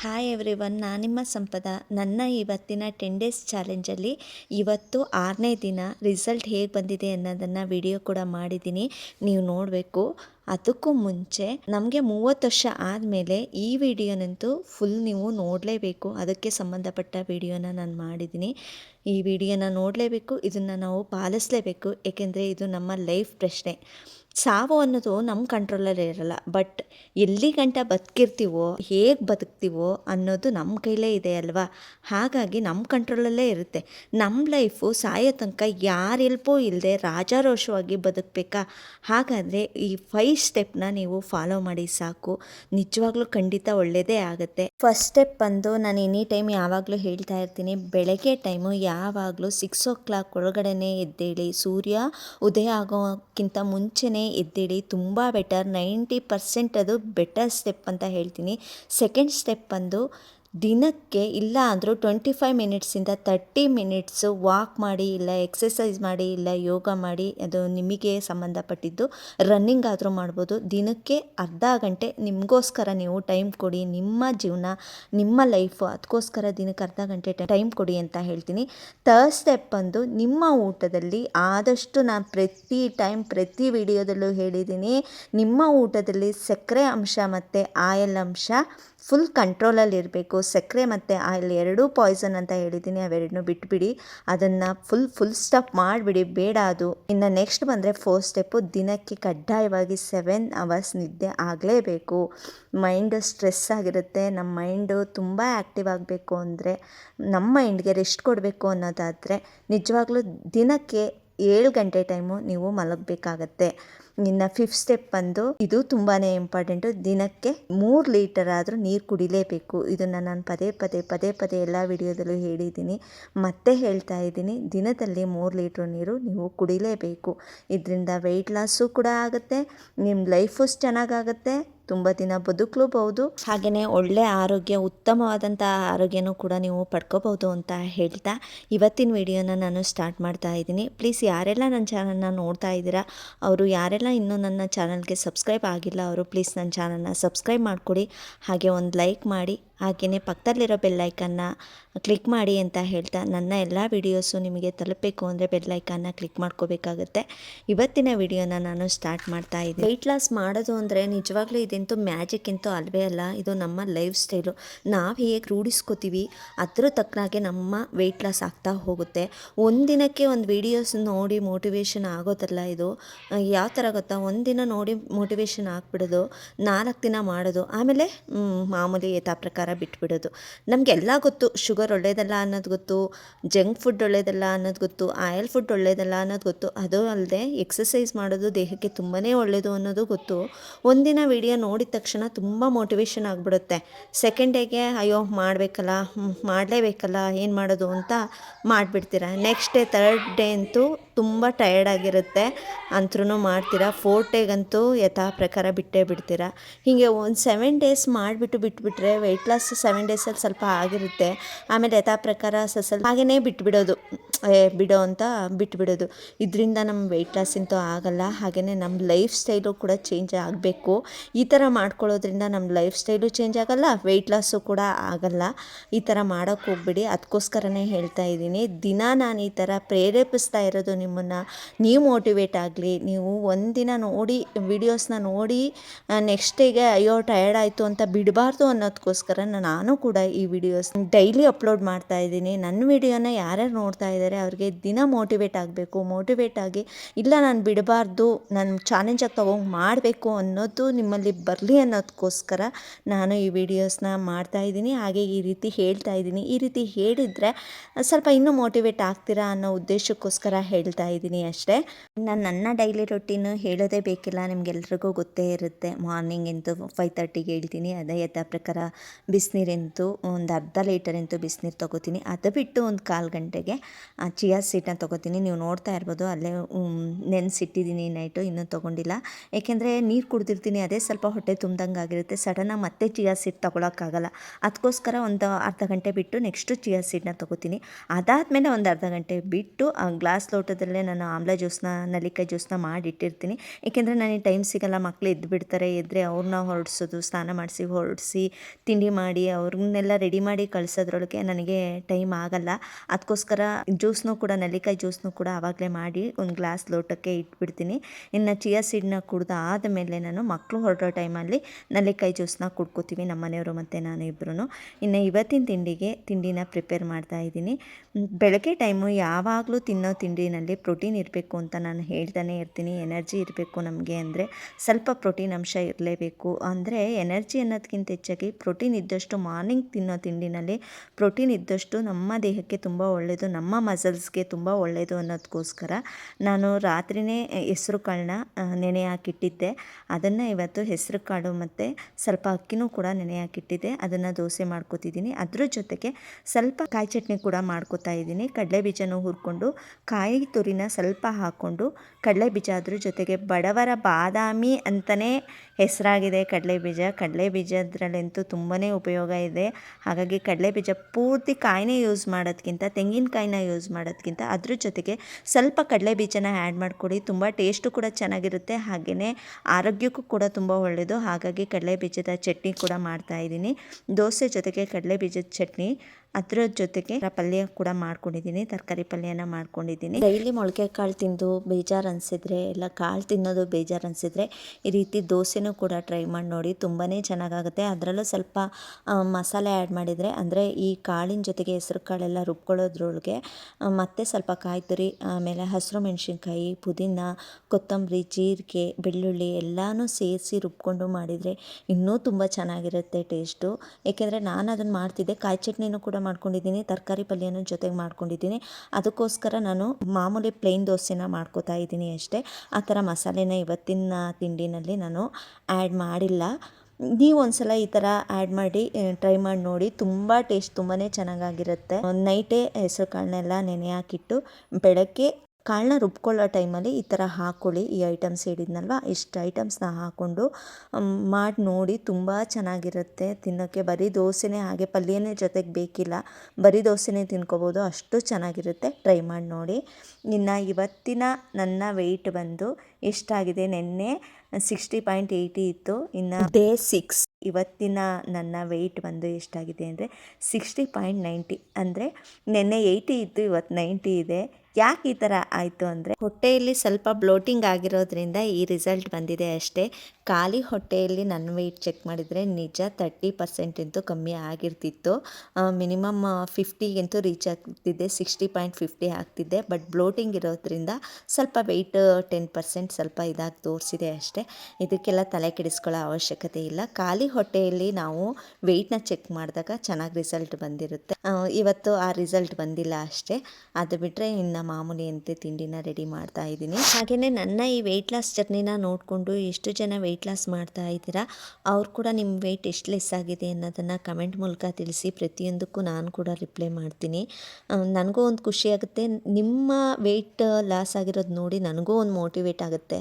Hi every one ನಾನು ನಿಮ್ಮ ಸಂಪದ. ನನ್ನ ಇವತ್ತಿನ ಟೆನ್ ಡೇಸ್ ಚಾಲೆಂಜಲ್ಲಿ ಇವತ್ತು ಆರನೇ ದಿನ ರಿಸಲ್ಟ್ ಹೇಗೆ ಬಂದಿದೆ ಅನ್ನೋದನ್ನು ವಿಡಿಯೋ ಕೂಡ ಮಾಡಿದ್ದೀನಿ. ನೀವು ನೋಡಬೇಕು. ಅದಕ್ಕೂ ಮುಂಚೆ ನಮಗೆ ಮೂವತ್ತು ವರ್ಷ ಆದಮೇಲೆ ಈ ವಿಡಿಯೋನಂತೂ ಫುಲ್ ನೀವು ನೋಡಲೇಬೇಕು. ಅದಕ್ಕೆ ಸಂಬಂಧಪಟ್ಟ ವಿಡಿಯೋನ ನಾನು ಮಾಡಿದ್ದೀನಿ. ಈ ವಿಡಿಯೋನ ನೋಡಲೇಬೇಕು, ಇದನ್ನು ನಾವು ಪಾಲಿಸಲೇಬೇಕು. ಏಕೆಂದರೆ ಇದು ನಮ್ಮ ಲೈಫ್ ಪ್ರಶ್ನೆ. ಸಾವು ಅನ್ನೋದು ನಮ್ಮ ಕಂಟ್ರೋಲಲ್ಲಿ ಇರಲ್ಲ. ಬಟ್ ಎಲ್ಲಿ ಗಂಟ ಬದುಕಿರ್ತೀವೋ, ಹೇಗೆ ಬದುಕ್ತೀವೋ ಅನ್ನೋದು ನಮ್ಮ ಕೈಲೇ ಇದೆ ಅಲ್ವಾ? ಹಾಗಾಗಿ ನಮ್ಮ ಕಂಟ್ರೋಲಲ್ಲೇ ಇರುತ್ತೆ. ನಮ್ಮ ಲೈಫು ಸಾಯೋ ತನಕ ಯಾರ ಎಲ್ಪೋ ಇಲ್ಲದೆ ರಾಜಾರೋಷವಾಗಿ ಬದುಕಬೇಕಾ? ಹಾಗಾದರೆ ಈ ಫೈವ್ ಸ್ಟೆಪ್ನ ನೀವು ಫಾಲೋ ಮಾಡಿ ಸಾಕು. ನಿಜವಾಗ್ಲೂ ಖಂಡಿತ ಒಳ್ಳೆಯದೇ ಆಗುತ್ತೆ. ಫಸ್ಟ್ ಸ್ಟೆಪ್ ಬಂದು ನಾನು ಎನಿ ಟೈಮ್ ಯಾವಾಗಲೂ ಹೇಳ್ತಾ ಇರ್ತೀನಿ. ಬೆಳಗ್ಗೆ ಟೈಮು ಯಾವಾಗಲೂ ಸಿಕ್ಸ್ ಓ ಕ್ಲಾಕ್ ಒಳಗಡೆನೇ ಎದ್ದೇಳಿ. ಸೂರ್ಯ ಉದಯ ಆಗೋಕ್ಕಿಂತ ಮುಂಚೆನೇ ಎದ್ದೇಳಿ. ತುಂಬ ಬೆಟರ್ ನೈಂಟಿ ಪರ್ಸೆಂಟ್ ಅದು ಬೆಟರ್ ಸ್ಟೆಪ್ ಅಂತ ಹೇಳ್ತೀನಿ. ಸೆಕೆಂಡ್ ಸ್ಟೆಪ್ ಬಂದು ದಿನಕ್ಕೆ ಇಲ್ಲ ಅಂದರೂ ಟ್ವೆಂಟಿ ಫೈವ್ ಮಿನಿಟ್ಸಿಂದ ತರ್ಟಿ ಮಿನಿಟ್ಸು ವಾಕ್ ಮಾಡಿ ಇಲ್ಲ ಎಕ್ಸಸೈಸ್ ಮಾಡಿ ಇಲ್ಲ ಯೋಗ ಮಾಡಿ, ಅದು ನಿಮಗೆ ಸಂಬಂಧಪಟ್ಟಿದ್ದು ರನ್ನಿಂಗ್ ಆದರೂ ಮಾಡ್ಬೋದು. ದಿನಕ್ಕೆ ಅರ್ಧ ಗಂಟೆ ನಿಮಗೋಸ್ಕರ ನೀವು ಟೈಮ್ ಕೊಡಿ. ನಿಮ್ಮ ಜೀವನ, ನಿಮ್ಮ ಲೈಫು ಅದಕ್ಕೋಸ್ಕರ ದಿನಕ್ಕೆ ಅರ್ಧ ಗಂಟೆ ಟೈಮ್ ಕೊಡಿ ಅಂತ ಹೇಳ್ತೀನಿ. ಥರ್ಡ್ ಸ್ಟೆಪ್ ಬಂದು ನಿಮ್ಮ ಊಟದಲ್ಲಿ ಆದಷ್ಟು ನಾನು ಪ್ರತಿ ಟೈಮ್ ಪ್ರತಿ ವಿಡಿಯೋದಲ್ಲೂ ಹೇಳಿದ್ದೀನಿ. ನಿಮ್ಮ ಊಟದಲ್ಲಿ ಸಕ್ಕರೆ ಅಂಶ ಮತ್ತು ಆಯಲ್ ಅಂಶ ಫುಲ್ ಕಂಟ್ರೋಲಲ್ಲಿ ಇರಬೇಕು ಸಕ್ಕರೆ ಮತ್ತು ಆಯಿಲ್ ಎರಡೂ ಪಾಯ್ಸನ್ ಅಂತ ಹೇಳಿದ್ದೀನಿ ಅವೆರಡನ್ನೂ ಬಿಟ್ಬಿಡಿ. ಅದನ್ನು ಫುಲ್ ಫುಲ್ ಸ್ಟಾಪ್ ಮಾಡಿಬಿಡಿ. ಬೇಡ ಅದು. ಇನ್ನು ನೆಕ್ಸ್ಟ್ ಬಂದರೆ ಫೋರ್ ಸ್ಟೆಪ್ಪು ದಿನಕ್ಕೆ ಕಡ್ಡಾಯವಾಗಿ ಸೆವೆನ್ ಅವರ್ಸ್ ನಿದ್ದೆ ಆಗಲೇಬೇಕು. ಮೈಂಡ್ ಸ್ಟ್ರೆಸ್ ಆಗಿರುತ್ತೆ. ನಮ್ಮ ಮೈಂಡು ತುಂಬ ಆ್ಯಕ್ಟಿವ್ ಆಗಬೇಕು ಅಂದರೆ ನಮ್ಮ ಮೈಂಡ್ಗೆ ರೆಸ್ಟ್ ಕೊಡಬೇಕು ಅನ್ನೋದಾದರೆ, ನಿಜವಾಗ್ಲೂ ದಿನಕ್ಕೆ ಏಳು ಗಂಟೆ ಟೈಮು ನೀವು ಮಲಗಬೇಕಾಗತ್ತೆ. ಇನ್ನು ಫಿಫ್ತ್ ಸ್ಟೆಪ್ ಬಂದು ಇದು ತುಂಬಾ ಇಂಪಾರ್ಟೆಂಟು ದಿನಕ್ಕೆ ಮೂರು ಲೀಟರ್ ಆದರೂ ನೀರು ಕುಡಿಲೇಬೇಕು. ಇದನ್ನು ನಾನು ಪದೇ ಪದೇ ಪದೇ ಪದೇ ಎಲ್ಲ ವಿಡಿಯೋದಲ್ಲೂ ಹೇಳಿದ್ದೀನಿ. ಮತ್ತೆ ಹೇಳ್ತಾ ಇದ್ದೀನಿ, ದಿನದಲ್ಲಿ ಮೂರು ಲೀಟ್ರ್ ನೀರು ನೀವು ಕುಡಿಲೇಬೇಕು. ಇದರಿಂದ ವೆಯ್ಟ್ ಲಾಸು ಕೂಡ ಆಗುತ್ತೆ ನಿಮ್ಮ ಲೈಫು ಚೆನ್ನಾಗಾಗುತ್ತೆ. ತುಂಬ ದಿನ ಬದುಕಲೂಬಹುದು. ಹಾಗೆಯೇ ಒಳ್ಳೆ ಆರೋಗ್ಯ ಉತ್ತಮವಾದಂಥ ಆರೋಗ್ಯನೂ ಕೂಡ ನೀವು ಪಡ್ಕೋಬಹುದು ಅಂತ ಹೇಳ್ತಾ ಇವತ್ತಿನ ವಿಡಿಯೋನ ನಾನು ಸ್ಟಾರ್ಟ್ ಮಾಡ್ತಾ ಇದ್ದೀನಿ. ಪ್ಲೀಸ್ ಯಾರೆಲ್ಲ ನನ್ನ ಚಾನಲ್ನ ನೋಡ್ತಾ ಇದ್ದೀರಾ, ಅವರು ಯಾರೆಲ್ಲ ಇನ್ನೂ ನನ್ನ ಚಾನಲ್ಗೆ ಸಬ್ಸ್ಕ್ರೈಬ್ ಆಗಿಲ್ಲ, ಅವರು ಪ್ಲೀಸ್ ನನ್ನ ಚಾನಲ್ನ ಸಬ್ಸ್ಕ್ರೈಬ್ ಮಾಡಿಕೊಡಿ. ಹಾಗೆ ಒಂದು ಲೈಕ್ ಮಾಡಿ ಹಾಗೆಯೇ ಪಕ್ಕದಲ್ಲಿರೋ ಬೆಲ್ಲೈಕನ್ನ ಕ್ಲಿಕ್ ಮಾಡಿ ಅಂತ ಹೇಳ್ತಾ ನನ್ನ ಎಲ್ಲ ವಿಡಿಯೋಸು ನಿಮಗೆ ತಲುಪಬೇಕು ಅಂದರೆ ಬೆಲ್ಲೈಕನ್ನ ಕ್ಲಿಕ್ ಮಾಡ್ಕೋಬೇಕಾಗುತ್ತೆ. ಇವತ್ತಿನ ವಿಡಿಯೋನ ನಾನು ಸ್ಟಾರ್ಟ್ ಮಾಡ್ತಾ ಇದ್ದೀನಿ. ವೆಯ್ಟ್ ಲಾಸ್ ಮಾಡೋದು ಅಂದರೆ ನಿಜವಾಗ್ಲೂ ಇದಂತೂ ಮ್ಯಾಜಿಕ್ ಅಂತೂ ಅಲ್ವೇ ಅಲ್ಲ, ಇದು ನಮ್ಮ ಲೈಫ್ ಸ್ಟೈಲು ನಾವು ಹೇಗೆ ರೂಢಿಸ್ಕೋತೀವಿ, ಅದ್ರ ತಕ್ಕನಾಗೆ ನಮ್ಮ ವೆಯ್ಟ್ ಲಾಸ್ ಆಗ್ತಾ ಹೋಗುತ್ತೆ. ಒಂದಿನಕ್ಕೆ ಒಂದು ವಿಡಿಯೋಸ್ ನೋಡಿ ಮೋಟಿವೇಶನ್ ಆಗೋದಲ್ಲ ಇದು, ಯಾವ ಥರ ಗೊತ್ತಾ? ಒಂದಿನ ನೋಡಿ ಮೋಟಿವೇಶನ್ ಆಗಿಬಿಡೋದು, ನಾಲ್ಕು ದಿನ ಮಾಡೋದು, ಆಮೇಲೆ ಮಾಮೂಲಿ ಯಥಾ ಪ್ರಕಾರ ಬಿಟ್ಬಿಡೋದು. ನಮಗೆಲ್ಲ ಗೊತ್ತು, ಶುಗರ್ ಒಳ್ಳೇದಲ್ಲ ಅನ್ನೋದು ಗೊತ್ತು, ಜಂಕ್ ಫುಡ್ ಒಳ್ಳೇದಲ್ಲ ಅನ್ನೋದು ಗೊತ್ತು, ಆಯಲ್ ಫುಡ್ ಒಳ್ಳೇದಲ್ಲ ಅನ್ನೋದು ಗೊತ್ತು, ಅದು ಅಲ್ಲದೆ ಎಕ್ಸಸೈಸ್ ಮಾಡೋದು ದೇಹಕ್ಕೆ ತುಂಬಾ ಒಳ್ಳೆಯದು ಅನ್ನೋದು ಗೊತ್ತು. ಒಂದಿನ ವಿಡಿಯೋ ನೋಡಿದ ತಕ್ಷಣ ತುಂಬ ಮೋಟಿವೇಶನ್ ಆಗಿಬಿಡುತ್ತೆ. ಸೆಕೆಂಡ್ ಡೇಗೆ, ಅಯ್ಯೋ, ಮಾಡಬೇಕಲ್ಲ ಮಾಡಲೇಬೇಕಲ್ಲ, ಏನು ಮಾಡೋದು ಅಂತ ಮಾಡಿಬಿಡ್ತೀರ. ನೆಕ್ಸ್ಟ್ ಡೇ ತರ್ಡ್ ಡೇ ಅಂತೂ ತುಂಬ ಟಯರ್ಡ್ ಆಗಿರುತ್ತೆ. ಅಂತ್ರೂ ಮಾಡ್ತೀರಾ? ಫೋರ್ ಡೇಗಂತೂ ಯಥಾ ಪ್ರಕಾರ ಬಿಟ್ಟೇ ಬಿಡ್ತೀರಾ? ಹೀಗೆ ಒಂದು ಸೆವೆನ್ ಡೇಸ್ ಮಾಡಿಬಿಟ್ಟು ಬಿಟ್ಬಿಟ್ರೆ ವೆಯ್ಟ್ ಲಾಸ್ ಸೆವೆನ್ ಡೇಸಲ್ಲಿ ಸ್ವಲ್ಪ ಆಗಿರುತ್ತೆ. ಆಮೇಲೆ ಯಥಾ ಪ್ರಕಾರ ಸಸಲ್ ಹಾಗೆಯೇ ಬಿಟ್ಬಿಡೋದು. ಏ, ಬಿಡೋ ಅಂತ ಬಿಟ್ಬಿಡೋದು. ಇದರಿಂದ ನಮ್ಮ ವೆಯ್ಟ್ ಲಾಸ್ ಅಂತೂ ಆಗಲ್ಲ. ಹಾಗೆಯೇ ನಮ್ಮ ಲೈಫ್ ಸ್ಟೈಲು ಕೂಡ ಚೇಂಜ್ ಆಗಬೇಕು. ಈ ಥರ ಮಾಡ್ಕೊಳ್ಳೋದ್ರಿಂದ ನಮ್ಮ ಲೈಫ್ ಸ್ಟೈಲು ಚೇಂಜ್ ಆಗಲ್ಲ ವೆಯ್ಟ್ ಲಾಸು ಕೂಡ ಆಗಲ್ಲ. ಈ ಥರ ಮಾಡೋಕ್ಕೆ ಹೋಗ್ಬಿಡಿ. ಅದಕ್ಕೋಸ್ಕರನೇ ಹೇಳ್ತಾ ಇದ್ದೀನಿ. ದಿನ ನಾನು ಈ ಥರ ಪ್ರೇರೇಪಿಸ್ತಾ ಇರೋದು ನಿಮ್ಮನ್ನು, ನೀವು ಮೋಟಿವೇಟ್ ಆಗಲಿ, ನೀವು ಒಂದಿನ ನೋಡಿ ವಿಡಿಯೋಸ್ನ ನೋಡಿ ನೆಕ್ಸ್ಟ್ ಡೇಗೆ ಅಯ್ಯೋ ಟಯರ್ಡ್ ಆಯಿತು ಅಂತ ಬಿಡಬಾರ್ದು ಅನ್ನೋದಕ್ಕೋಸ್ಕರ ನಾನು ಕೂಡ ಈ ವಿಡಿಯೋಸ್ ಡೈಲಿ ಅಪ್ಲೋಡ್ ಮಾಡ್ತಾ ಇದ್ದೀನಿ. ನನ್ನ ವಿಡಿಯೋನ ಯಾರ್ಯಾರು ನೋಡ್ತಾ ಇದ್ದಾರೆ ಅವ್ರಿಗೆ ದಿನ ಮೋಟಿವೇಟ್ ಆಗಬೇಕು. ಮೋಟಿವೇಟ್ ಆಗಿ, ಇಲ್ಲ ನಾನು ಬಿಡಬಾರ್ದು, ನಾನು ಚಾಲೆಂಜಾಗಿ ತೊಗೊಂಡು ಮಾಡಬೇಕು ಅನ್ನೋದು ನಿಮ್ಮಲ್ಲಿ ಬರಲಿ ಅನ್ನೋದಕ್ಕೋಸ್ಕರ ನಾನು ಈ ವಿಡಿಯೋಸ್ನ ಮಾಡ್ತಾ ಇದ್ದೀನಿ. ಹಾಗೆ ಈ ರೀತಿ ಹೇಳ್ತಾ ಇದ್ದೀನಿ. ಈ ರೀತಿ ಹೇಳಿದರೆ ಸ್ವಲ್ಪ ಇನ್ನೂ ಮೋಟಿವೇಟ್ ಆಗ್ತೀರಾ ಅನ್ನೋ ಉದ್ದೇಶಕ್ಕೋಸ್ಕರ ಹೇಳ್ತಾ ಇದ್ದೀನಿ ಅಷ್ಟೇ. ನಾನು ನನ್ನ ಡೈಲಿ ರೊಟೀನು ಹೇಳೋದೇ ಬೇಕಿಲ್ಲ, ನಿಮಗೆಲ್ರಿಗೂ ಗೊತ್ತೇ ಇರುತ್ತೆ. ಮಾರ್ನಿಂಗ್ ಇಂತು ಫೈವ್ ತರ್ಟಿಗೆ ಹೇಳ್ತೀನಿ. ಅದೇ ಯಥಾ ಪ್ರಕಾರ ಬಿಸಿನೀರಿಂತು ಒಂದು ಅರ್ಧ ಲೀಟರ್ ಲೀಟರಿಂತು ಬಿಸಿನೀರು ತೊಗೋತೀನಿ. ಅದು ಬಿಟ್ಟು ಒಂದು ಕಾಲು ಗಂಟೆಗೆ ಚಿಯಾ ಸೀಟನ್ನ ತೊಗೋತೀನಿ. ನೀವು ನೋಡ್ತಾ ಇರ್ಬೋದು, ಅಲ್ಲೇ ನೆನೆಸಿಟ್ಟಿದ್ದೀನಿ ನೈಟು, ಇನ್ನೂ ತೊಗೊಂಡಿಲ್ಲ. ಏಕೆಂದರೆ ನೀರು ಕುಡ್ದಿರ್ತೀನಿ, ಅದೇ ಸ್ವಲ್ಪ ಹೊಟ್ಟೆ ತುಂಬ್ದಂಗೆ ಆಗಿರುತ್ತೆ. ಸಡನ್ನಾಗಿ ಮತ್ತೆ ಚಿಯಾ ಸೀಟ್ ತೊಗೊಳಕ್ಕಾಗಲ್ಲ. ಅದಕ್ಕೋಸ್ಕರ ಒಂದು ಅರ್ಧ ಗಂಟೆ ಬಿಟ್ಟು ನೆಕ್ಸ್ಟು ಚಿಯಾ ಸೀಟನ್ನ ತೊಗೋತೀನಿ. ಅದಾದಮೇಲೆ ಒಂದು ಅರ್ಧ ಗಂಟೆ ಬಿಟ್ಟು ಗ್ಲಾಸ್ ಲೋಟದಲ್ಲಿ ಟೈಮಲ್ಲೇ ನಾನು ಆಮ್ಲ ಜ್ಯೂಸ್ನ, ನಲ್ಲಿಕಾಯಿ ಜ್ಯೂಸನ್ನ ಮಾಡಿಟ್ಟಿರ್ತೀನಿ. ಏಕೆಂದರೆ ನನಗೆ ಟೈಮ್ ಸಿಗಲ್ಲ ಮಕ್ಕಳು ಎದ್ದು ಬಿಡ್ತಾರೆ ಎದ್ದರೆ ಅವ್ರನ್ನ ಹೊರಡಿಸೋದು, ಸ್ನಾನ ಮಾಡಿಸಿ, ಹೊರಡಿಸಿ, ತಿಂಡಿ ಮಾಡಿ, ಅವ್ರನ್ನೆಲ್ಲ ರೆಡಿ ಮಾಡಿ ಕಳಿಸೋದ್ರೊಳಗೆ ನನಗೆ ಟೈಮ್ ಆಗಲ್ಲ. ಅದಕ್ಕೋಸ್ಕರ ಜ್ಯೂಸ್ನೂ ಕೂಡ ನಲಿಕಾಯಿ ಜ್ಯೂಸ್ನೂ ಕೂಡ ಆವಾಗಲೇ ಮಾಡಿ ಒಂದು ಗ್ಲಾಸ್ ಲೋಟಕ್ಕೆ ಇಟ್ಬಿಡ್ತೀನಿ. ಇನ್ನು ಚಿಯಾ ಸೀಡ್ನ ಕುಡ್ದು ಆದಮೇಲೆ ನಾನು ಮಕ್ಕಳು ಹೊರಡೋ ಟೈಮಲ್ಲಿ ನೆಲ್ಲಿಕಾಯಿ ಜ್ಯೂಸನ್ನ ಕುಡ್ಕೋತೀವಿ ನಮ್ಮ ಮನೆಯವರು ಮತ್ತು ನಾನು ಇಬ್ಬರೂ ಇನ್ನು ಇವತ್ತಿನ ತಿಂಡಿಗೆ ತಿಂಡಿನ ಪ್ರಿಪೇರ್ ಮಾಡ್ತಾ ಇದ್ದೀನಿ. ಬೆಳಗ್ಗೆ ಟೈಮು ಯಾವಾಗಲೂ ತಿನ್ನೋ ಪ್ರೋಟೀನ್ ಇರಬೇಕು ಅಂತ ನಾನು ಹೇಳ್ತಾನೆ ಇರ್ತೀನಿ. ಎನರ್ಜಿ ಇರಬೇಕು ನಮಗೆ ಅಂದರೆ ಸ್ವಲ್ಪ ಪ್ರೋಟೀನ್ ಅಂಶ ಇರಲೇಬೇಕು. ಅಂದರೆ ಎನರ್ಜಿ ಅನ್ನೋದಕ್ಕಿಂತ ಹೆಚ್ಚಾಗಿ ಪ್ರೋಟೀನ್ ಇದ್ದಷ್ಟು ಮಾರ್ನಿಂಗ್ ತಿನ್ನೋ ತಿಂಡಿನಲ್ಲಿ ಪ್ರೋಟೀನ್ ಇದ್ದಷ್ಟು ನಮ್ಮ ದೇಹಕ್ಕೆ ತುಂಬ ಒಳ್ಳೆಯದು ನಮ್ಮ ಮಸಲ್ಸ್ಗೆ ತುಂಬ ಒಳ್ಳೆಯದು ಅನ್ನೋದಕ್ಕೋಸ್ಕರ ನಾನು ರಾತ್ರಿನೇ ಹೆಸ್ರು ಕಾಳನ್ನ ನೆನೆ ಹಾಕಿಟ್ಟಿದ್ದೆ. ಅದನ್ನು ಇವತ್ತು ಹೆಸರು ಕಾಳು ಮತ್ತು ಸ್ವಲ್ಪ ಅಕ್ಕಿನೂ ಕೂಡ ನೆನೆ ಹಾಕಿಟ್ಟಿದ್ದೆ. ಅದನ್ನು ದೋಸೆ ಮಾಡ್ಕೋತಿದ್ದೀನಿ. ಅದ್ರ ಜೊತೆಗೆ ಸ್ವಲ್ಪ ಕಾಯಿ ಚಟ್ನಿ ಕೂಡ ಮಾಡ್ಕೋತಾ ಇದ್ದೀನಿ. ಕಡಲೆ ಬೀಜನೂ ಹುರ್ಕೊಂಡು ಕಾಯಿ ತುರಿನ ಸ್ವಲ್ಪ ಹಾಕ್ಕೊಂಡು ಕಡಲೆ ಬೀಜ ಅದ್ರ ಜೊತೆಗೆ ಬಡವರ ಬಾದಾಮಿ ಅಂತಲೇ ಹೆಸರಾಗಿದೆ ಕಡಲೆ ಬೀಜ ಕಡಲೆ ಬೀಜದ್ರಲ್ಲಂತೂ ತುಂಬಾ ಉಪಯೋಗ ಇದೆ. ಹಾಗಾಗಿ ಕಡಲೆ ಬೀಜ ಪೂರ್ತಿ ಕಾಯಿನೇ ಯೂಸ್ ಮಾಡೋದಕ್ಕಿಂತ ತೆಂಗಿನಕಾಯಿನ ಯೂಸ್ ಮಾಡೋದಕ್ಕಿಂತ ಅದ್ರ ಜೊತೆಗೆ ಸ್ವಲ್ಪ ಕಡಲೆ ಬೀಜನ ಆ್ಯಡ್ ಮಾಡಿಕೊಡಿ. ತುಂಬ ಟೇಸ್ಟು ಕೂಡ ಚೆನ್ನಾಗಿರುತ್ತೆ. ಹಾಗೆಯೇ ಆರೋಗ್ಯಕ್ಕೂ ಕೂಡ ತುಂಬ ಒಳ್ಳೆಯದು ಹಾಗಾಗಿ ಕಡಲೆ ಬೀಜದ ಚಟ್ನಿ ಕೂಡ ಮಾಡ್ತಾ ಇದ್ದೀನಿ. ದೋಸೆ ಜೊತೆಗೆ ಕಡಲೆ ಬೀಜದ ಚಟ್ನಿ. ಅದರ ಜೊತೆಗೆ ಪಲ್ಯ ಕೂಡ ಮಾಡ್ಕೊಂಡಿದ್ದೀನಿ, ತರಕಾರಿ ಪಲ್ಯನ ಮಾಡ್ಕೊಂಡಿದ್ದೀನಿ. ಡೈಲಿ ಮೊಳಕೆ ಕಾಳು ತಿಂದು ಬೇಜಾರು ಅನಿಸಿದ್ರೆ ಎಲ್ಲ ಕಾಳು ತಿನ್ನೋದು ಬೇಜಾರು ಅನಿಸಿದ್ರೆ, ಈ ರೀತಿ ದೋಸೆನೂ ಕೂಡ ಟ್ರೈ ಮಾಡಿ ನೋಡಿ ತುಂಬಾ ಚೆನ್ನಾಗಾಗುತ್ತೆ. ಅದರಲ್ಲೂ ಸ್ವಲ್ಪ ಮಸಾಲೆ ಆ್ಯಡ್ ಮಾಡಿದರೆ, ಅಂದರೆ ಈ ಕಾಳಿನ ಜೊತೆಗೆ ಹೆಸರು ಕಾಳೆಲ್ಲ ರುಬ್ಕೊಳ್ಳೋದ್ರೊಳಗೆ ಮತ್ತೆ ಸ್ವಲ್ಪ ಕಾಯಿ ತುರಿ ಆಮೇಲೆ ಹಸಿರು ಮೆಣಸಿನ್ಕಾಯಿ, ಪುದೀನ, ಕೊತ್ತಂಬರಿ, ಜೀರಿಗೆ, ಬೆಳ್ಳುಳ್ಳಿ ಎಲ್ಲನೂ ಸೇರಿಸಿ ರುಬ್ಕೊಂಡು ಮಾಡಿದರೆ ಇನ್ನೂ ತುಂಬ ಚೆನ್ನಾಗಿರುತ್ತೆ ಟೇಸ್ಟು. ಏಕೆಂದರೆ ನಾನು ಅದನ್ನು ಮಾಡ್ತಿದ್ದೆ, ಕಾಯಿ ಚಟ್ನಿನೂ ಕೂಡ ಮಾಡ್ಕೊಂಡಿದ್ದೀನಿ, ತರಕಾರಿ ಪಲ್ಯನೂ ಜೊತೆಗೆ ಮಾಡ್ಕೊಂಡಿದ್ದೀನಿ. ಅದಕ್ಕೋಸ್ಕರ ನಾನು ಮಾಮೂಲಿ ಪ್ಲೇನ್ ದೋಸೆನ ಮಾಡ್ಕೋತಾ ಇದ್ದೀನಿ ಅಷ್ಟೇ. ಆ ಥರ ಮಸಾಲೆನ ಇವತ್ತಿನ ತಿಂಡಿನಲ್ಲಿ ನಾನು ಆ್ಯಡ್ ಮಾಡಿಲ್ಲ. ನೀವು ಒಂದ್ಸಲ ಈ ಥರ ಆ್ಯಡ್ ಮಾಡಿ ಟ್ರೈ ಮಾಡಿ ನೋಡಿ. ತುಂಬ ಟೇಸ್ಟ್ ತುಂಬಾ ಚೆನ್ನಾಗಾಗಿರುತ್ತೆ. ನೈಟೇ ಹೆಸರು ಕಾಳನ್ನೆಲ್ಲ ನೆನೆ ಹಾಕಿಟ್ಟು ಬೆಳಗ್ಗೆ ಕಾಳನ್ನ ರುಬ್ಕೊಳ್ಳೋ ಟೈಮಲ್ಲಿ ಈ ಥರ ಹಾಕ್ಕೊಳ್ಳಿ. ಈ ಐಟಮ್ಸ್ ಹೇಳಿದ್ನಲ್ವ? ಇಷ್ಟು ಐಟಮ್ಸ್ನ ಹಾಕ್ಕೊಂಡು ಮಾಡಿ ನೋಡಿ ತುಂಬ ಚೆನ್ನಾಗಿರುತ್ತೆ. ತಿನ್ನೋಕ್ಕೆ ಬರೀ ದೋಸೆನೇ ಹಾಗೆ ಪಲ್ಯನೇ ಜೊತೆಗೆ ಬೇಕಿಲ್ಲ. ಬರೀ ದೋಸೆನೇ ತಿನ್ಕೋಬೋದು. ಅಷ್ಟು ಚೆನ್ನಾಗಿರುತ್ತೆ. ಟ್ರೈ ಮಾಡಿ ನೋಡಿ. ಇನ್ನು ಇವತ್ತಿನ ನನ್ನ ವೆಯ್ಟ್ ಬಂದು ಎಷ್ಟಾಗಿದೆ ನಿನ್ನೆ ಸಿಕ್ಸ್ಟಿ ಪಾಯಿಂಟ್ ಏಯ್ಟಿ ಇತ್ತು. ಇನ್ನು ಡೇ ಸಿಕ್ಸ್ ಇವತ್ತಿನ ನನ್ನ ವೆಯ್ಟ್ ಬಂದು ಎಷ್ಟಾಗಿದೆ ಅಂದರೆ ಸಿಕ್ಸ್ಟಿ ಪಾಯಿಂಟ್ ನೈಂಟಿ ಅಂದರೆ ನಿನ್ನೆ ಏಯ್ಟಿ ಇತ್ತು ಇವತ್ತು ನೈಂಟಿ ಇದೆ. ಯಾಕೆ ಈ ಥರ ಆಯಿತು ಅಂದರೆ ಹೊಟ್ಟೆಯಲ್ಲಿ ಸ್ವಲ್ಪ ಬ್ಲೋಟಿಂಗ್ ಆಗಿರೋದ್ರಿಂದ ಈ ರಿಸಲ್ಟ್ ಬಂದಿದೆ ಅಷ್ಟೇ. ಖಾಲಿ ಹೊಟ್ಟೆಯಲ್ಲಿ ನನ್ನ ವೆಯ್ಟ್ ಚೆಕ್ ಮಾಡಿದರೆ ನಿಜ ತರ್ಟಿ ಪರ್ಸೆಂಟಿಂತೂ ಕಮ್ಮಿ ಆಗಿರ್ತಿತ್ತು. ಮಿನಿಮಮ್ ಫಿಫ್ಟಿಗಂತೂ ರೀಚ್ ಆಗ್ತಿದ್ದೆ ಸಿಕ್ಸ್ಟಿ ಪಾಯಿಂಟ್ ಫಿಫ್ಟಿ ಆಗ್ತಿದ್ದೆ ಬಟ್ ಬ್ಲೋಟಿಂಗ್ ಇರೋದ್ರಿಂದ ಸ್ವಲ್ಪ ವೆಯ್ಟ್ ಟೆನ್ ಪರ್ಸೆಂಟ್ ಸ್ವಲ್ಪ ಇದಾಗಿ ತೋರಿಸಿದೆ ಅಷ್ಟೇ. ಇದಕ್ಕೆಲ್ಲ ತಲೆ ಕೆಡಿಸ್ಕೊಳ್ಳೋ ಅವಶ್ಯಕತೆ ಇಲ್ಲ. ಖಾಲಿ ಹೊಟ್ಟೆಯಲ್ಲಿ ನಾವು ವೆಯ್ಟ್ನ ಚೆಕ್ ಮಾಡಿದಾಗ ಚೆನ್ನಾಗಿ ರಿಸಲ್ಟ್ ಬಂದಿರುತ್ತೆ. ಇವತ್ತು ಆ ರಿಸಲ್ಟ್ ಬಂದಿಲ್ಲ ಅಷ್ಟೇ. ಅದು ಬಿಟ್ಟರೆ ಇನ್ನು ಮಾಮೂಲಿಯಂತೆ ತಿಂಡಿನ ರೆಡಿ ಮಾಡ್ತಾ ಇದ್ದೀನಿ. ಹಾಗೆಯೇ ನನ್ನ ಈ ವೆಯ್ಟ್ ಲಾಸ್ ಜರ್ನಿನ ನೋಡಿಕೊಂಡು ಎಷ್ಟು ಜನ ವೆಯ್ಟ್ ಲಾಸ್ ಮಾಡ್ತಾ ಇದ್ದೀರಾ, ಅವ್ರು ಕೂಡ ನಿಮ್ಮ ವೆಯ್ಟ್ ಎಷ್ಟು ಲೆಸ್ ಆಗಿದೆ ಅನ್ನೋದನ್ನು ಕಮೆಂಟ್ ಮೂಲಕ ತಿಳಿಸಿ, ಪ್ರತಿಯೊಂದಕ್ಕೂ ನಾನು ಕೂಡ ರಿಪ್ಲೈ ಮಾಡ್ತೀನಿ. ನನಗೂ ಒಂದು ಖುಷಿ ಆಗುತ್ತೆ. ನಿಮ್ಮ ವೆಯ್ಟ್ ಲಾಸ್ ಆಗಿರೋದು ನೋಡಿ ನನಗೂ ಒಂದು ಮೋಟಿವೇಟ್ ಆಗುತ್ತೆ.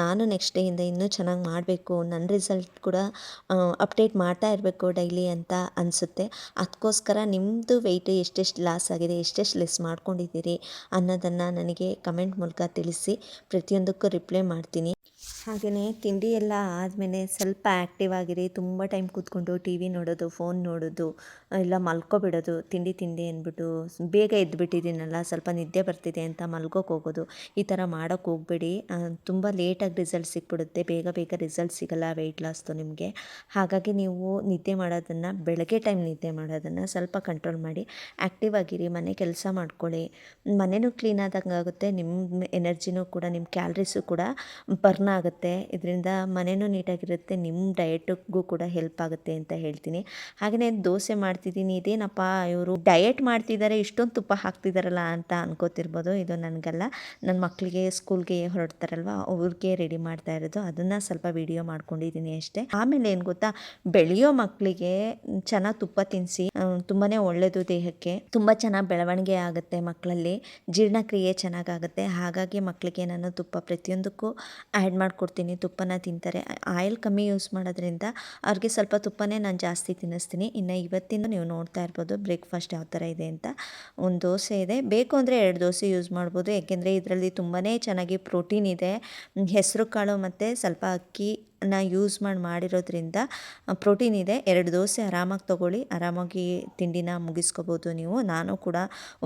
ನಾನು ನೆಕ್ಸ್ಟ್ ಡೇಯಿಂದ ಇನ್ನೂ ಚೆನ್ನಾಗಿ ಮಾಡಬೇಕು ನನ್ನ ರಿಸಲ್ಟ್ ಕೂಡ ಅಪ್ಡೇಟ್ ಮಾಡ್ತಾ ಇರಬೇಕು ಡೈಲಿ ಅಂತ ಅನಿಸುತ್ತೆ. ಅದಕ್ಕೋಸ್ಕರ ನಿಮ್ಮದು ವೆಯ್ಟ್ ಎಷ್ಟೆಷ್ಟು ಲಾಸ್ ಆಗಿದೆ ಎಷ್ಟೆಷ್ಟು ಲೆಸ್ ಮಾಡ್ಕೊಂಡಿದ್ದೀರಿ ಅನ್ನೋದನ್ನು ನನಗೆ ಕಮೆಂಟ್ ಮೂಲಕ ತಿಳಿಸಿ ಪ್ರತಿಯೊಂದಕ್ಕೂ ರಿಪ್ಲೈ ಮಾಡ್ತೀನಿ. ಹಾಗೆಯೇ ತಿಂಡಿ ಎಲ್ಲ ಆದಮೇಲೆ ಸ್ವಲ್ಪ ಆ್ಯಕ್ಟಿವ್ ಆಗಿರಿ, ತುಂಬ ಟೈಮ್ ಕೂತ್ಕೊಂಡು ಟಿ ವಿ ನೋಡೋದು ಫೋನ್ ನೋಡೋದು, ಇಲ್ಲ ಮಲ್ಕೊಬಿಡೋದು, ತಿಂಡಿ ತಿಂಡಿ ಅಂದ್ಬಿಟ್ಟು ಬೇಗ ಎದ್ದುಬಿಟ್ಟಿದ್ದೀನಲ್ಲ ಸ್ವಲ್ಪ ನಿದ್ದೆ ಬರ್ತಿದೆ ಅಂತ ಮಲ್ಗೋಕೆ ಹೋಗೋದು, ಈ ಥರ ಮಾಡೋಕ್ಕೆ ಹೋಗಬೇಡಿ. ತುಂಬ ಲೇಟಾಗಿ ರಿಸಲ್ಟ್ ಸಿಕ್ಬಿಡುತ್ತೆ, ಬೇಗ ಬೇಗ ರಿಸಲ್ಟ್ ಸಿಗಲ್ಲ ವೆಯ್ಟ್ ಲಾಸ್ದು ನಿಮಗೆ. ಹಾಗಾಗಿ ನೀವು ನಿದ್ದೆ ಮಾಡೋದನ್ನು, ಬೆಳಗ್ಗೆ ಟೈಮ್ ನಿದ್ದೆ ಮಾಡೋದನ್ನು ಸ್ವಲ್ಪ ಕಂಟ್ರೋಲ್ ಮಾಡಿ ಆ್ಯಕ್ಟಿವ್ ಆಗಿರಿ, ಮನೆ ಕೆಲಸ ಮಾಡ್ಕೊಳ್ಳಿ. ಮನೆಯೂ ಕ್ಲೀನ್ ಆದಂಗೆ ಆಗುತ್ತೆ ನಿಮ್ಮ ಎನರ್ಜಿನೂ ಕೂಡ, ನಿಮ್ಮ ಕ್ಯಾಲ್ರೀಸು ಕೂಡ ಬರ್ನ್ ಆಗುತ್ತೆ. ಇದರಿಂದ ಮನೆಯೂ ನೀಟಾಗಿರುತ್ತೆ. ನಿಮ್ಮ ಡಯಟ್ಗೂ ಕೂಡ ಹೆಲ್ಪ್ ಆಗುತ್ತೆ ಅಂತ ಹೇಳ್ತೀನಿ. ಹಾಗೆಯೇ ದೋಸೆ ಮಾಡ್ತಿದ್ದೀನಿ. ಇದೇನಪ್ಪ ಇವರು ಡಯಟ್ ಮಾಡ್ತಿದ್ದಾರೆ ಇಷ್ಟೊಂದು ತುಪ್ಪ ಹಾಕ್ತಿದ್ದಾರಲ್ಲ ಅಂತ ಅನ್ಕೋತಿರ್ಬೋದು. ಇದು ನನಗಲ್ಲ. ನನ್ನ ಮಕ್ಕಳಿಗೆ ಸ್ಕೂಲ್ಗೆ ಹೊರಡ್ತಾರಲ್ವ? ಅವ್ರಿಗೆ ರೆಡಿ ಮಾಡ್ತಾ ಇರೋದು. ಅದನ್ನು ಸ್ವಲ್ಪ ವಿಡಿಯೋ ಮಾಡ್ಕೊಂಡಿದ್ದೀನಿ ಅಷ್ಟೇ. ಆಮೇಲೆ ಏನು ಗೊತ್ತಾ? ಬೆಳೆಯೋ ಮಕ್ಕಳಿಗೆ ಚೆನ್ನಾಗಿ ತುಪ್ಪ ತಿನ್ನಿಸಿ ತುಂಬಾ ಒಳ್ಳೆಯದು ದೇಹಕ್ಕೆ. ತುಂಬ ಚೆನ್ನಾಗಿ ಬೆಳವಣಿಗೆ ಆಗುತ್ತೆ ಮಕ್ಕಳಲ್ಲಿ ಜೀರ್ಣಕ್ರಿಯೆ ಚೆನ್ನಾಗಾಗುತ್ತೆ ಹಾಗಾಗಿ ಮಕ್ಕಳಿಗೆ ನಾನು ತುಪ್ಪ ಪ್ರತಿಯೊಂದಕ್ಕೂ ಆ್ಯಡ್ ಮಾಡಿಕೊಡ್ತೀನಿ, ತುಪ್ಪನ ತಿಂತಾರೆ. ಆಯಿಲ್ ಕಮ್ಮಿ ಯೂಸ್ ಮಾಡೋದ್ರಿಂದ ಅವ್ರಿಗೆ ಸ್ವಲ್ಪ ತುಪ್ಪನೇ ನಾನು ಜಾಸ್ತಿ ತಿನ್ನಿಸ್ತೀನಿ. ಇನ್ನು ಇವತ್ತಿಂದ ನೀವು ನೋಡ್ತಾ ಇರ್ಬೋದು ಬ್ರೇಕ್ಫಾಸ್ಟ್ ಯಾವ ಥರ ಇದೆ ಅಂತ. ಒಂದು ದೋಸೆ ಇದೆ. ಬೇಕು ಅಂದರೆ ಎರಡು ದೋಸೆ ಯೂಸ್ ಮಾಡ್ಬೋದು. ಯಾಕೆಂದರೆ ಇದರಲ್ಲಿ ತುಂಬಾ ಚೆನ್ನಾಗಿ ಪ್ರೋಟೀನ್ ಇದೆ. ಹೆಸರು ಕಾಳು ಮತ್ತು ಸ್ವಲ್ಪ ಅಕ್ಕಿನ ಯೂಸ್ ಮಾಡಿ ಮಾಡಿರೋದ್ರಿಂದ ಪ್ರೋಟೀನ್ ಇದೆ. ಎರಡು ದೋಸೆ ಆರಾಮಾಗಿ ತೊಗೊಳ್ಳಿ. ಆರಾಮಾಗಿ ತಿಂಡಿನ ಮುಗಿಸ್ಕೋಬೋದು ನೀವು. ನಾನು ಕೂಡ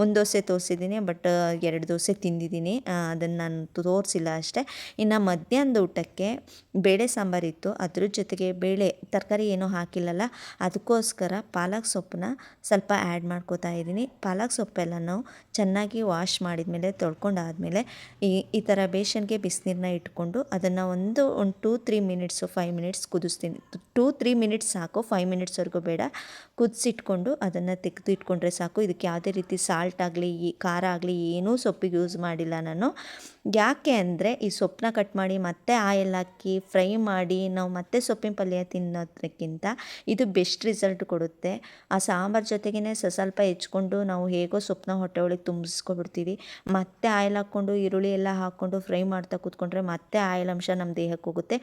ಒಂದು ದೋಸೆ ತೋರಿಸಿದ್ದೀನಿ, ಬಟ್ ಎರಡು ದೋಸೆ ತಿಂದಿದ್ದೀನಿ. ಅದನ್ನು ನಾನು ತೋರಿಸಿಲ್ಲ ಅಷ್ಟೇ. ಇನ್ನು ಮಧ್ಯಾಹ್ನದ ಊಟಕ್ಕೆ ಬೇಳೆ ಸಾಂಬಾರಿತ್ತು ಅದ್ರ ಜೊತೆಗೆ ಬೇಳೆ, ತರಕಾರಿ ಏನೂ ಹಾಕಿಲ್ಲಲ್ಲ. ಅದಕ್ಕೋಸ್ಕರ ಪಾಲಕ್ ಸೊಪ್ಪನ್ನ ಸ್ವಲ್ಪ ಆ್ಯಡ್ ಮಾಡ್ಕೋತಾ ಇದ್ದೀನಿ. ಪಾಲಕ್ ಸೊಪ್ಪೆಲ್ಲ ನಾವು ಚೆನ್ನಾಗಿ ವಾಶ್ ಮಾಡಿದ್ಮೇಲೆ, ತೊಳ್ಕೊಂಡಾದಮೇಲೆ ಈ ಈ ಥರ ಬೇಷನ್ಗೆ ಬಿಸಿನೀರನ್ನ ಇಟ್ಕೊಂಡು ಅದನ್ನು ಒಂದು ಒಂದು two three minutes five minutes ಕುದಿಸ್ತೀನಿ. Two, three minutes ಸಾಕು, ಫೈವ್ ಮಿನಿಟ್ಸ್ವರೆಗೂ ಬೇಡ. ಕುದಿಸಿಟ್ಕೊಂಡು ಅದನ್ನು ತೆಗೆದು ಇಟ್ಕೊಂಡ್ರೆ ಸಾಕು. ಇದಕ್ಕೆ ಯಾವುದೇ ರೀತಿ ಸಾಲ್ಟ್ ಆಗಲಿ, ಈ ಖಾರ ಆಗಲಿ, ಏನೂ ಸೊಪ್ಪಿಗೆ ಯೂಸ್ ಮಾಡಿಲ್ಲ ನಾನು. ಯಾಕೆ ಅಂದರೆ ಈ ಸೊಪ್ಪನ್ನ ಕಟ್ ಮಾಡಿ ಮತ್ತೆ ಆಯಿಲ್ ಹಾಕಿ ಫ್ರೈ ಮಾಡಿ, ನಾವು ಮತ್ತೆ ಸೊಪ್ಪಿನ ಪಲ್ಯ ತಿನ್ನೋದಕ್ಕಿಂತ ಇದು ಬೆಸ್ಟ್ ರಿಸಲ್ಟ್ ಕೊಡುತ್ತೆ. ಆ ಸಾಂಬಾರು ಜೊತೆಗೇ ಸ್ವಲ್ಪ ಹೆಚ್ಕೊಂಡು ನಾವು ಹೇಗೋ ಸೊಪ್ಪನ್ನ ಹೊಟ್ಟೆ ಒಳಗೆ ತುಂಬಿಸ್ಕೊಬಿಡ್ತೀವಿ. ಮತ್ತೆ ಆಯಿಲ್ ಹಾಕ್ಕೊಂಡು, ಈರುಳ್ಳಿ ಎಲ್ಲ ಹಾಕ್ಕೊಂಡು ಫ್ರೈ ಮಾಡ್ತಾ ಕೂತ್ಕೊಂಡ್ರೆ ಮತ್ತೆ ಆಯಿಲ್ ಅಂಶ ನಮ್ಮ ದೇಹಕ್ಕೆ ಹೋಗುತ್ತೆ.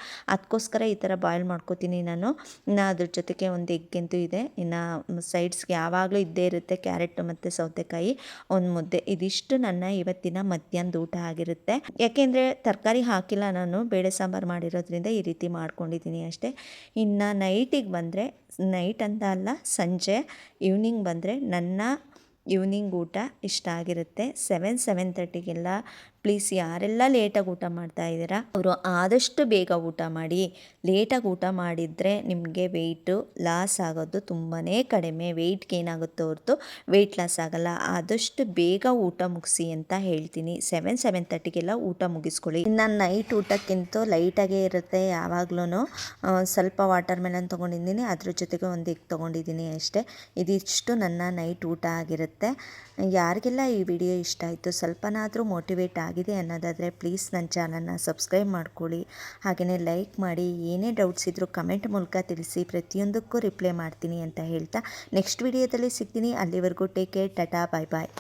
ಅದಕ್ಕೋಸ್ಕರ ಈ ಥರ ಬಾಯ್ಲ್ ಮಾಡ್ಕೋತೀನಿ ನಾನು. ಇನ್ನು ಅದ್ರ ಜೊತೆಗೆ ಒಂದು ಎಗ್ ಅಂತೂ ಇದೆ. ಇನ್ನು ಸೈಡ್ಸ್ಗೆ ಯಾವಾಗಲೂ ಇದ್ದೇ ಇರುತ್ತೆ, ಕ್ಯಾರೆಟ್ ಮತ್ತು ಸೌತೆಕಾಯಿ. ಒಂದು ಮುದ್ದೆ. ಇದಿಷ್ಟು ನನ್ನ ಇವತ್ತಿನ ಮಧ್ಯಾಹ್ನದ ಊಟ ಆಗಿರುತ್ತೆ. ಯಾಕೆಂದರೆ ತರಕಾರಿ ಹಾಕಿಲ್ಲ ನಾನು. ಬೇಳೆ ಸಾಂಬಾರು ಮಾಡಿರೋದ್ರಿಂದ ಈ ರೀತಿ ಮಾಡ್ಕೊಂಡಿದ್ದೀನಿ ಅಷ್ಟೇ. ಇನ್ನು ನೈಟಿಗೆ ಬಂದರೆ ನೈಟ್ ಅಂತ ಅಲ್ಲ, ಸಂಜೆ ಈವ್ನಿಂಗ್ ಬಂದರೆ ನನ್ನ ಈವ್ನಿಂಗ್ ಊಟ ಇಷ್ಟ ಆಗಿರುತ್ತೆ. ಸೆವೆನ್ ಸೆವೆನ್ ತರ್ಟಿಗೆಲ್ಲ ಪ್ಲೀಸ್ ಯಾರೆಲ್ಲ ಲೇಟಾಗಿ ಊಟ ಮಾಡ್ತಾ ಇದ್ದೀರಾ, ಅವರು ಆದಷ್ಟು ಬೇಗ ಊಟ ಮಾಡಿ. ಲೇಟಾಗಿ ಊಟ ಮಾಡಿದರೆ ನಿಮಗೆ ವೆಯ್ಟು ಲಾಸ್ ಆಗೋದು ತುಂಬಾ ಕಡಿಮೆ. ವೆಯ್ಟ್ಗೆ ಏನಾಗುತ್ತೋ ಹೊರತು ವೆಯ್ಟ್ ಲಾಸ್ ಆಗಲ್ಲ. ಆದಷ್ಟು ಬೇಗ ಊಟ ಮುಗಿಸಿ ಅಂತ ಹೇಳ್ತೀನಿ. ಸೆವೆನ್ ಸೆವೆನ್ ತರ್ಟಿಗೆಲ್ಲ ಊಟ ಮುಗಿಸ್ಕೊಳ್ಳಿ. ಇನ್ನು ನೈಟ್ ಊಟಕ್ಕಿಂತ ಲೈಟಾಗೇ ಇರುತ್ತೆ ಯಾವಾಗ್ಲೂ ಸ್ವಲ್ಪ ವಾಟರ್ ಮೆಲನ್ ತೊಗೊಂಡಿದ್ದೀನಿ. ಅದ್ರ ಜೊತೆಗೆ ಒಂದು ಎಗ್ ತೊಗೊಂಡಿದ್ದೀನಿ ಅಷ್ಟೇ. ಇದಿಷ್ಟು ನನ್ನ ನೈಟ್ ಊಟ ಆಗಿರುತ್ತೆ. ಯಾರಿಗೆಲ್ಲ ಈ ವಿಡಿಯೋ ಇಷ್ಟ ಆಯಿತು, ಸ್ವಲ್ಪನಾದರೂ ಮೋಟಿವೇಟ್ ಆಗಿದೆ ಅನ್ನೋದಾದರೆ ಪ್ಲೀಸ್ ನನ್ನ ಚಾನಲ್ನ ಸಬ್ಸ್ಕ್ರೈಬ್ ಮಾಡ್ಕೊಳ್ಳಿ. ಹಾಗೆಯೇ ಲೈಕ್ ಮಾಡಿ, ಏನೇ ಡೌಟ್ಸ್ ಇದ್ದರೂ ಕಮೆಂಟ್ ಮೂಲಕ ತಿಳಿಸಿ, ಪ್ರತಿಯೊಂದಕ್ಕೂ ರಿಪ್ಲೈ ಮಾಡ್ತೀನಿ ಅಂತ ಹೇಳ್ತಾ ನೆಕ್ಸ್ಟ್ ವಿಡಿಯೋದಲ್ಲಿ ಸಿಗ್ತೀನಿ. ಅಲ್ಲಿವರೆಗೂ take care, tata, bye bye.